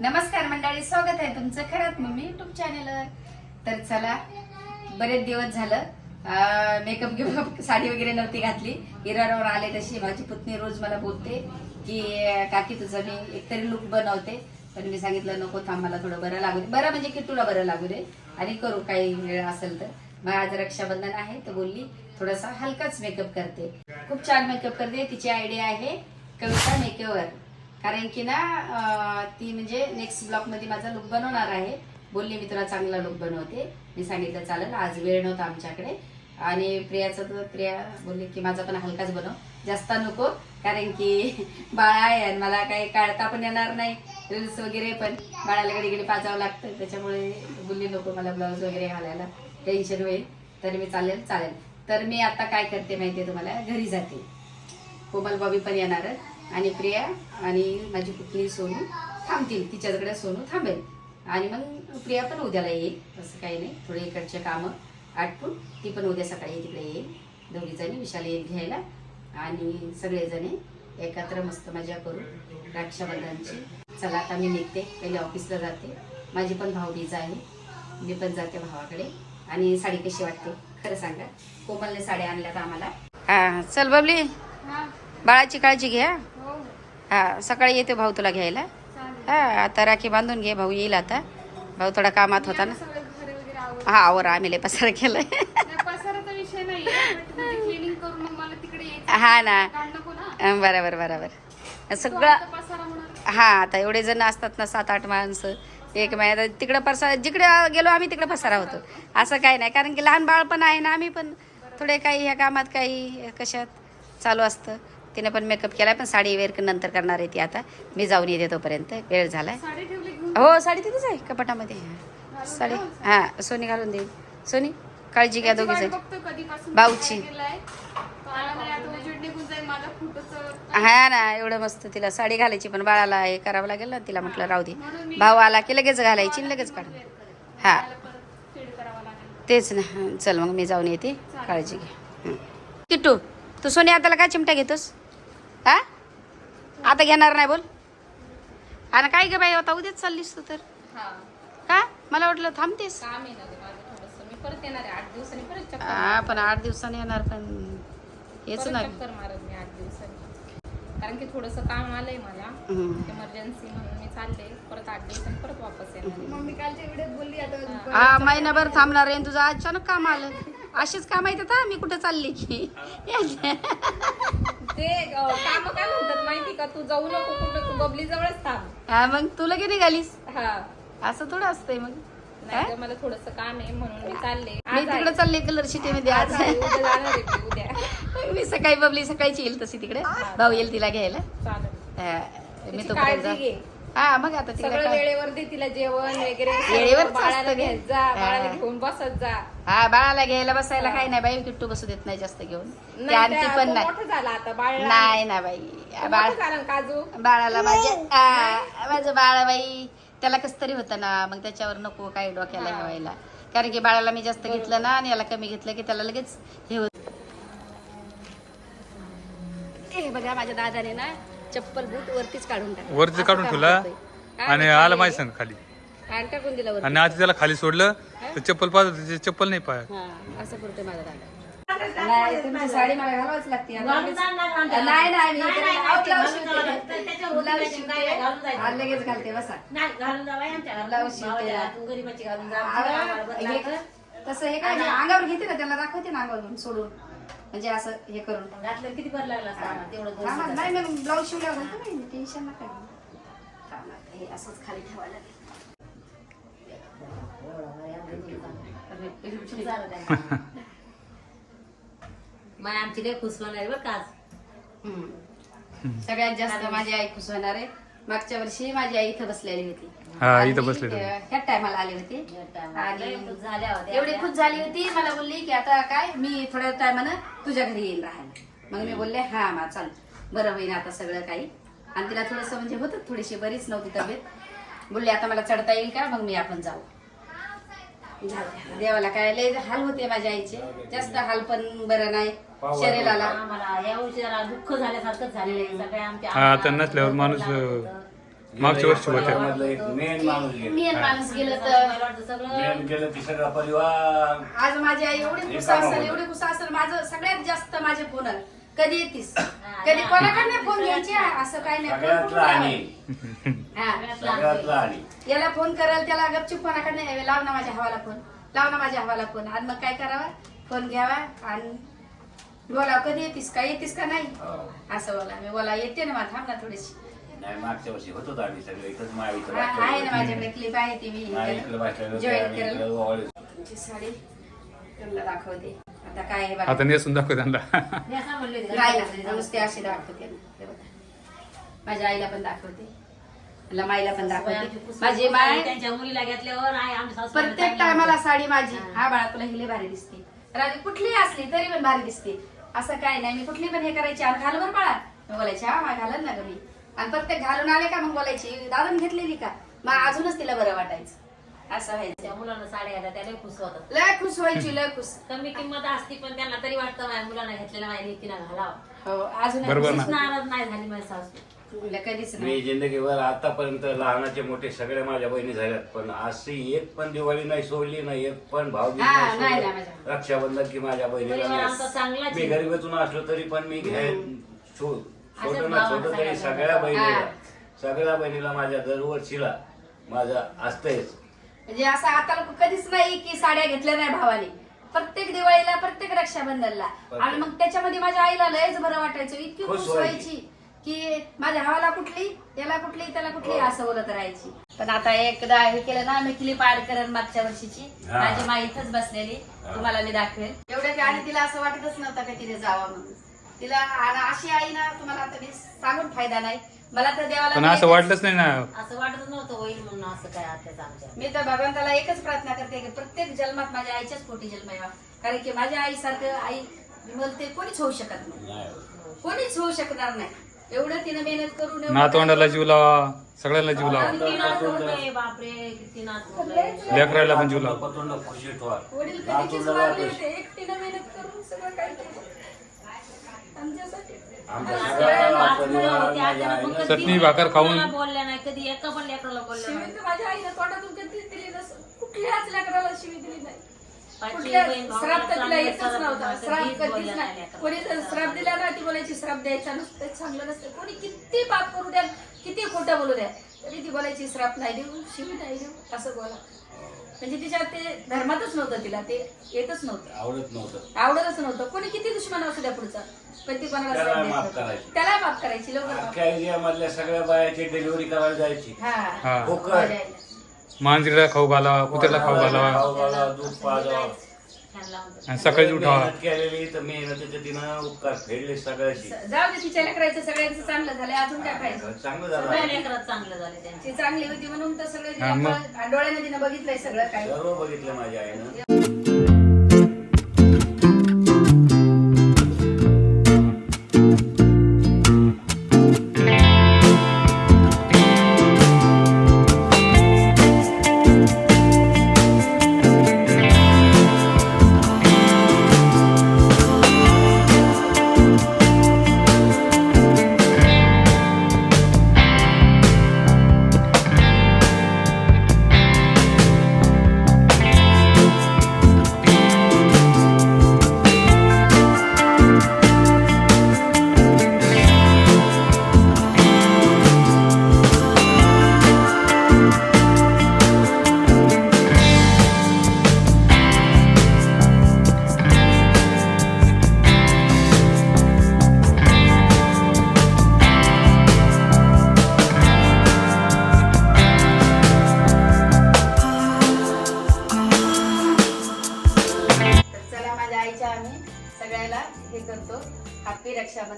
नमस्कार मंडळी स्वागत आहे तुमचं खरंच मम्मी युट्यूब चॅनेलवर तर चला बरेच दिवस झालं. मेकअप गिकअप साडी वगैरे नव्हती घातली. हिरावर आले तशी. माझी पुतणी रोज मला बोलते की काकी तुझं मी एकतरी लुक बनवते. पण मी सांगितलं नको थांब मला थोडं बरं लागू दे. बरं म्हणजे की तुला बरं लागू दे. आणि करू काही वेळ असेल तर. मग आज रक्षाबंधन आहे तर बोलली थोडासा हलकाच मेकअप करते. खूप छान मेकअप करते. तिची आयडिया आहे कविता मेकअवर कारण की ना ती म्हणजे नेक्स्ट ब्लॉकमध्ये माझा लुक बनवणार आहे. बोलली मी तुला चांगला लुक बनवते. मी सांगितलं चालेल आज वेळ नव्हता आमच्याकडे. आणि प्रियाचं तर प्रिया बोलली की माझा पण हलकाच बनव जास्त नको. कारण की बाळा आहे आणि मला काही काढता पण येणार नाही. रील्स वगैरे पण. बाळाला घडी घडी पाजावं लागतं. त्याच्यामुळे बोलली नको मला ब्लाऊज वगैरे घालायला टेन्शन होईल. तर मी चालेल चालेल. तर मी आता काय करते माहितीये तुम्हाला? घरी जाते. कोमल बॉबी पण येणार आणि प्रिया आणि माझी पुतणी सोनू थांबतील तिच्याकडे सोनू थांबेल. आणि मग प्रिया पण उद्याला येईल असं काही नाही. थोडे इकडचे कामं आटपून ती पण उद्या सकाळी तिकडे येईल. दोघी जणी विशाल येईल घ्यायला. आणि सगळेजणी एकत्र मस्त मजा करू. रक्षाबंधनची. चला आता मी निघते. पहिले ऑफिसला जाते. माझी पण भाऊबीज आहे. मी पण जाते भावाकडे. आणि साडी कशी वाटते? खरं सांगा. कोमलने साड्या आणल्यात आम्हाला. हा चल बबली. बाळाची काळजी घ्या हा सकाळी येते भाऊ तुला घ्यायला. हा आता राखी बांधून घे भाऊ येईल आता. भाऊ थोडा कामात होता ना. हा आवर आम्ही पसार तिकडे यायचं हा ना. बरोबर बरोबर. सगळं हा आता एवढे जण असतात ना सात आठ माणसं. एक महिन्यात तिकडं पसारा जिकडे गेलो आम्ही तिकडे पसारा होतो. असं काही नाही. कारण की लहान बाळ पण आहे ना आम्ही पण. थोडे काही ह्या कामात काही कशात चालू असतं. तिने पण मेकअप केला पण साडी वेअर नंतर करणार आहे ती आता. मी जाऊन येते तोपर्यंत. वेळ घेऊन? हो साडी तिथेच आहे कपाटामध्ये. साडी. हा सोनी घालून देईल सोनी काळजी घ्या दोघी वाट जण. बघतो कधीपासून भाऊची. हा ना एवढं मस्त तिला साडी घालायची पण बाळाला हे करावं लागेल ना तिला म्हटलं राहू दे. भाऊ आला की लगेच घालायची लगेच काढ हा. तेच ना चल मग मी जाऊन येते काळजी घे. हं. किट्टू तू सोनी आताला काय चिमटा घेतोस? हा? आता घेणार नाही बोल. आणि काय ग बाई आता उद्याच चाललीस तू तर. हा. का मला वाटलं थांबतेस. काम आहे ना गं माझं थोडंसं. मी परत येणार आहे आठ दिवसांनी परत चक्कर हा पण आठ दिवसांनी येणार पण हेच परत ना चक्कर मारत मी आठ दिवसांनी. कारण की थोडंसं काम आलंय मला. इमर्जन्सी म्हणून मी चालले. परत आठ दिवसांनी परत वापस येणार. आहे. मम्मी कालच्या व्हिडिओत बोलली आता हा. महिनाभर थांबणार आहे तुझं अचानक काम आलं. अशीच काम आहेत आता? मी कुठं चालली? की ते काम काय म्हणतात माहिती का? तू जाऊ नको कुठं तू बबली जवळच थांब. हा मग तुला किती निघालीस हा. असं थोडं असतंय मग. नाही मला थोडस काम आहे म्हणून मी चालले. मी आज आहे. तिकडे चालले कलर शिटी मध्ये आज. आज आहे, उद्या जाणार आहे मी उद्या. मी सकाळी बबली सकाळची येईल तशी तिकडे. भाऊ येईल तिला घ्यायला. चालेल. हा, मी तिची तो काळजी घे. हा मग आता तिकडे सगळं काय. वेळेवर दे तिला जेवण वगैरे वेळेवरच सगळं बाळाला असतं ते. घेत जा बाळाला हा. घेऊन बसत जा. हा बाळाला घ्यायला बसायला काही नाही बाई किट्टू बसू देत नाही जास्त घेऊन. ती नाही आणती त्या- पण तो नाही. मोठं झाला आता बाळ नाही ना बाई. बाळ झाला ना काजू? बाळाला माझ्या आ, माझं बाळ बाई त्याला कस तरी होतं ना मग त्याच्यावर नको काही डोक्याला हा. ठेवायला. कारण की बाळाला मी जास्त घेतलं ना आणि याला कमी घेतलं की त्याला लगेच हे होत हे बघा माझ्या दादाने ना चप्पल बूट वरतीच काढून. वरती असं काढून ठेवला आणि आला ते- माझ्या संग खाली. आणि टाकून दिला वरती. आणि आता त्याला खाली सोडलं तर चप्पल पाहत होते, त्याची चप्पल नाही पाय हा असं करतोय माझा दादा. नाही तुमची साडी मला घालावच लागते. आता लगेच- नाही नाही मी इकडे आहो, ब्लाऊज शिवते. ब्लाऊज शिवते. हा, लगेच घालते बसा. ब्लाऊज शिवते आहो, हे- तसं हे काय नाही, अंगावर घेते ना त्याला दाखवते ना अंगावर घेऊन सोडून. म्हणजे असं हे करून किती भर लागला तेवढं हा, हा, नाही मग ब्लाऊज शिवल्यावर घालतो नाही टेन्शन नका घेऊ. हे असंच खाली ठेवायला. माय आमची लय खुश होणार आहे बरं का आज. सगळ्यात जास्त माझी आई खुश होणार आहे मागच्या वर्षी माझी आई इथं बसलेली होती. हा, इथं बसलेली होती. ह्या टायमाला आली होती. आणि. एवढी खुश झाली होती. मला बोलली की आता काय? मी थोड्या टायमानं तुझ्या घरी येईल राहायला. मग मी बोलले हा मा चाल. बरं होईन आता सगळं काही. आणि तिला थोडस म्हणजे होतं थोडीशी बरीच नव्हती तब्येत. बोलले आता मला चढता येईल का? मग मी आपण जाऊ. देवाला काय लय हाल होते माझ्या आईचे. जास्त हाल पण बरं नाही शरीराला. आम्हाला या वर्षी जरा दुःख झाल्यासारखंच झालेलं आहे. सगळ्या आमच्या हा, आता नसल्यावर माणूस. मागच्या वर्षी होत्या. परिवारामधलं एक मेन माणूस गेला मेन माणूस गेलं. तर मला वाटतं सगळं मेन गेलं की सगळा परिवार. आज माझी आई एवढी खुश असेल एवढी खुश असेल माझं सगळ्यात जास्त माझे आले. कधी येतीस? कधी कोणाकडे फोन घ्यायचे? असं काही नाही. फोन सगळ्यात कुठून? हा. सगळ्यात याला फोन कराल त्याला गपचूप कोणाकडे नाही लाव ना माझ्या हवाला फोन लाव ना माझ्या हवाला फोन आणि मग काय करावा? फोन घ्यावा आणि बोला कधी येतीस? का येतीस का नाही? हो. असं बोला. मी बोला येते ना मला थांब ना थोडीशी. नाही मागच्या वर्षी होतो आम्ही सगळे. इथंच हा, आहे ना. माझ्याकडे क्लिप आहे ती मी. जॉईन करेल. साडी त्यांना दाखवते. आता काय आहे बघा आता नेसून दाखव त्यांना मी नाही नुसते दाखवते. हे बघा. माझ्या आईला पण दाखवते मला माईला पण आमची दाखवते पुस्तकं माझी माय त्यांच्या मुलीला घेतल्यावर आहे आमच्या सासूबाईला प्रत्येक चांगली टायमाला. साडी माझी हा. बाळा तुला हिले भारी दिसते राजी कुठलीही असली तरी पण भारी दिसते असं काय नाही मी कुठली पण हे करायची आणि घाल बरं बाळा मी बोलायची हा मा घालन ना ग मी आणि प्रत्येक घालून आले का मग बोलायची दादून घेतलेली का मग अजूनच तिला बरं वाटायचं असं व्हायचं त्या मुलांना साड्या घातल्या त्याला खुश होतात लय खुश व्हायची लय खुश कमी किंमत असती पण त्यांना तरी वाटतं माझ्या मुलांना घेतलेल्या माझ्या लेकीला घालावं हो अजून बरोबर ना. नाराज नाही झाली माझी सासू तुला कधीच मी नाही जिंदगीभर आतापर्यंत लहानाचे मोठे सगळे माझ्या बहिणी झाल्यात पण अशी एक पण दिवाळी नाही सोडली नाही एक पण भावबीज हा, नाही नाही, सोडली. नाही, माझ्या. रक्षाबंधन की माझ्या बहिणीला परिवार नाही. आमचा चांगलाच मी. गरीबातून असलो तरी पण मी घ्याय छो- छोटं ना छोटं तरी सगळ्या सगळ्या बहिणीला हा. सगळ्या बहिणीला माझ्या दरवर्षीला माझं असतंच म्हणजे असं आता लोक कधीच नाही की साड्या घेतल्या नाही भावाने. प्रत्येक दिवाळीला प्रत्येक रक्षाबंधनला. आणि मग त्याच्यामध्ये माझ्या आईला लयच बरं वाटायचं. इतकी खुश खुश व्हायची. की माझ्या भावाला कुठली याला कुठली त्याला कुठली असं बोलत राहायची. पण आता एकदा हे केलं ना मी क्लिप ऍड करेन मागच्या वर्षीची. हा. माझी माई इथंच बसलेली. हा. तुम्हाला मी दाखवेल एवढ्या की आणि तिला असं वाटतच नव्हतं का तिने जावं म्हणून. तिला आणि अशी आई ना तुम्हाला आता मी सांगून फायदा नाही. मला तर देवाला पण असं वाटलंच नाही ना. असं वाटत नव्हतं होईल म्हणून असं काय आत्याच आमच्या मी तर भगवंताला एकच प्रार्थना करते की प्रत्येक जन्मात माझ्या आईच्याच पोटी जन्म यावा कारण की माझ्या आईसारखं आई मी बोलते कोणीच होऊ शकत नाही. कोणीच होऊ शकणार नाही. एवढं तिनं मेहनत करून एवढं नातवंडाला जीव लावा. सगळ्याला जीव लावा. किती बापरे किती. लेकराला पण जीव लावा. पतोंड खुशी ठेवा. वडील कधीचीच वारले. होते. एकटीनं मेहनत करून सगळं काय केलं. आमच्यासाठी. आमच्या असं सगळ्या चटणी भाकर खाऊन- बोलल्या नाही कधी एका पण लेकराला बोलल्या शिवी नाही तर माझ्या आईनं तोंडातून कधीच दिली कुठल्याच लेकराला शिवी दिली नाही. पाचवी कुठल्या बहीण भाऊ श्राप तर तिला चांगलं येतच नव्हता श्राप कधीच कधीच बोलल्या नाही. कोणी जर श्राप दिला ना ती बोलायची श्राप द्यायचा नसतं ते चांगलं नसतं. कोणी किती पाप करू द्या किती खोटं बोलू द्या. तरी ती बोलायची श्राप नाही देऊ शिवी नाही देऊ असं बोला. म्हणजे तिच्या ते धर्मातच नव्हतं तिला ते येतच नव्हतं. आवडत नव्हतं. आवडतच नव्हतं. कोणी किती दुश्मन असू द्या पुढचा. पण ती कोणाला त्याला श्राप देत माफ नव्हती. करायची. त्याला माफ करायची लवकर माफ. अख्ख्या एरियामधल्या सगळ्या बायाची डिलिव्हरी करायला जायची. हा. हा. मांजरीला खाऊ घालावा कुत्र्याला खाऊ घालावा. खाऊ घालावा, दूध पाजावा. आणि सकाळीच उठावा. मेहनत केलेली तर मेहनतीचे तिनं उपकार फेडले सगळ्याची. जाऊ दे तिच्या लेकरायचं सगळ्यांचं चांगलं झालं अजून काय पाहिजे चांगलं सगळ्या झालं लेकरात चांगलं झाले. त्यांचे ती चांगली होती म्हणून तर सगळं हा, मग? तिनं बघितलंय सगळं काय सर्व बघितलं माझ्या आईनं.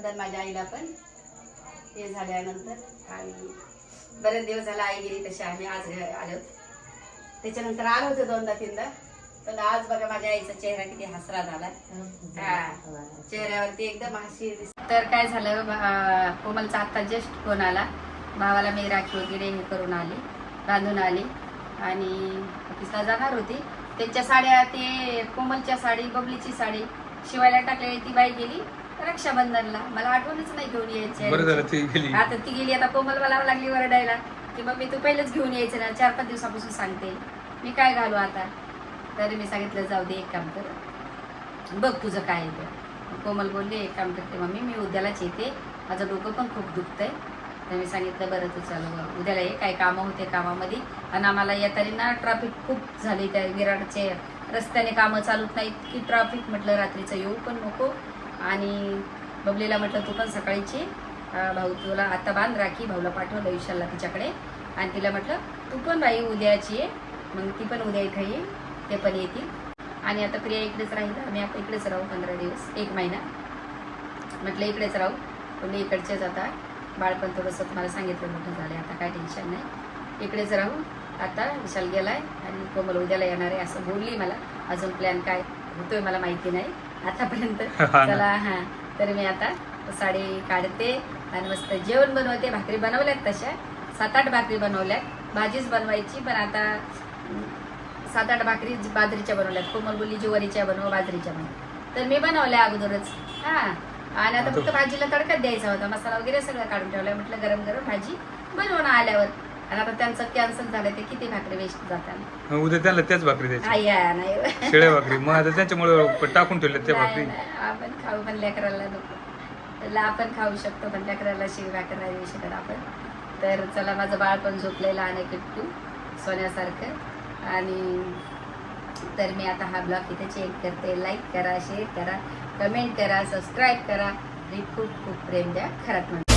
हॅपी माझ्या आईला पण. हे झाल्यानंतर आणि बरेच दिवस झाला आई गेली तशी आम्ही आज आलो. त्याच्यानंतर आलो होतो दोनदा तीनदा. पण आज बघा माझ्या आईचा चेहरा किती हसरा झाला. हा. चेहऱ्यावरती एकदम हसी तर काय झालं कोमलचा आता जस्ट फोन आला. भावाला मी राखी वगैरे हे करून आली बांधून आली. आणि ऑफिसला जाणार होती. त्यांच्या साड्या ते कोमलच्या साडी बबलीची साडी शिवायला टाकलेली ती बाई गेली. रक्षाबंधनला. मला आठवणच नाही घेऊन बरं झालं यायची ती गेली. आता ती गेली आता कोमल मला लागली वरडायला. की मम्मी तू पहिलेच घेऊन यायचं ना चार पाच दिवसापासून सांगते. मी काय घालू आता? तरी मी सांगितलं जाऊ दे एक काम कर. बघ तुझं काय आहे ते. कोमल बोलली एक काम करते मम्मी मी उद्यालाच येते. माझं डोकं पण खूप दुखतंय. तर मी सांगितलं बरं तू चालू बरं उद्याला ये काही कामं होते कामामध्ये. आणि आम्हाला येताना ना ट्रॅफिक खूप झाली त्या विराटचे. रस्त्याने कामं चालूत नाहीत की ट्रॅफिक म्हटलं रात्रीचं येऊ पण नको. आणि बबलीला म्हटलं तू पण सकाळीची भाऊ तुला आता बांध राखी भाऊला पाठवलं विशालला तिच्याकडे. आणि तिला म्हटलं तू पण बाई उद्याची ये. मग ती पण उद्या इथं येईल ते पण येतील. आणि आता प्रिया इकडेच राहील आम्ही आता इकडेच राहू पंधरा दिवस एक महिना. म्हटलं इकडेच राहू पण इकडचेच आता. बाळपण थोडंसं तुम्हाला सांगितलं मोठं झालं आता काय टेन्शन नाही. इकडेच राहू आता विशाल गेला आहे आणि कोमल उद्याला येणार आहे असं बोलली मला. अजून प्लॅन काय? होतोय मला माहिती नाही. आतापर्यंत. हा ना. चला हां. तर मी आता साडी काढते आणि मस्त जेवण बनवते भाकरी बनवल्यात तशा. सात आठ भाकरी बनवल्यात. भाजीच बनवायची पण आता अं, सात आठ भाकरी ज- बाजरीच्या बनवल्यात. कोमल बोलली ज्वारीच्या बनव बाजरीच्या बनव. तर मी बनवल्या अगोदरच. हा. आणि आता फक्त भाजीला तडकाच द्यायचा होता. मसाला वगैरे सगळं काढून ठेवलाय. म्हटलं गरम गरम भाजी बनवणं आल्यावर. आणि आता त्यांचं कॅन्सल झालं ते किती भाकरी वेस्ट जातात? उद्या त्यांना त्याच भाकरी द्यायची. आई या, नाही. शेळ्या भाकरी. मग आता त्यांच्यामुळे टाकून ठेवल्या त्या नाही, भाकरी. नाही, आपण खाऊ पण लेकराला नको. त्याला आपण खाऊ शकतो पण लेकराला शिवी भाकर नाही देऊ शकत आपण. तर चला माझं बाळ पण झोपलेलं आहे किट्टू सोन्यासारखं. आणि तर मी आता हा ब्लॉग इथे चेक करते. लाईक करा शेअर करा कमेंट करा सबस्क्राईब करा. आणि खूप खूप प्रेम द्या. खरंच म्हणते.